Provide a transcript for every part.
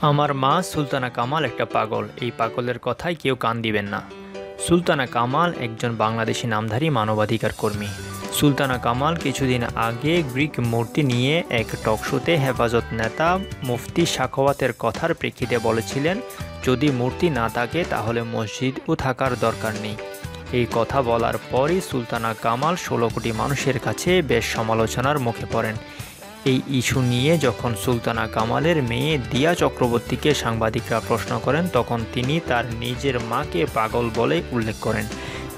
আমার মা সুলতানা কামাল একটা পাগল। এই পাগলের কথায় কেউ কান দিবেন না। সুলতানা কামাল একজন বাংলাদেশি নামধারী মানবাধিকার কর্মী। সুলতানা কামাল কিছুদিন আগে গ্রিক মূর্তি নিয়ে এক টকশোতে হেফাজত নেতা মুফতি সাখাওয়াতের কথার প্রেক্ষিতে বলেছিলেন, যদি মূর্তি না থাকে, তাহলে মসজিদও থাকার দরকার নেই। এই কথা বলার পরই সুলতানা কামাল ষোলো কোটি মানুষের কাছে বেশ সমালোচনার মুখে পড়েন। এই ইস্যু নিয়ে যখন সুলতানা কামালের মেয়ে দিয়া চক্রবর্তীকে সাংবাদিকরা প্রশ্ন করেন, তখন তিনি তার নিজের মাকে পাগল বলে উল্লেখ করেন।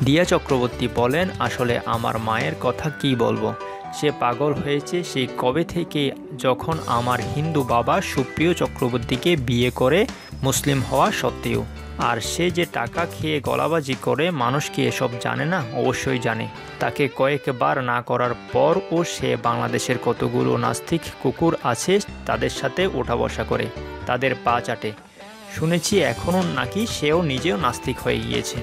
দিয়া চক্রবর্তী বলেন, আসলে আমার মায়ের কথা কি বলব? সে পাগল হয়েছে সেই কবে থেকে যখন আমার হিন্দু বাবা সুপ্রিয় চক্রবর্তীকে বিয়ে করে মুসলিম হওয়া সত্ত্বেও। আর সে যে টাকা খেয়ে গলাবাজি করে, মানুষ কি এসব জানে না? অবশ্যই জানে। তাকে কয়েকবার না করার পর ও সে বাংলাদেশের কতগুলো নাস্তিক কুকুর আছে তাদের সাথে ওঠা বসা করে, তাদের পা চাটে। শুনেছি এখনও নাকি সেও নিজেও নাস্তিক হয়ে গিয়েছে।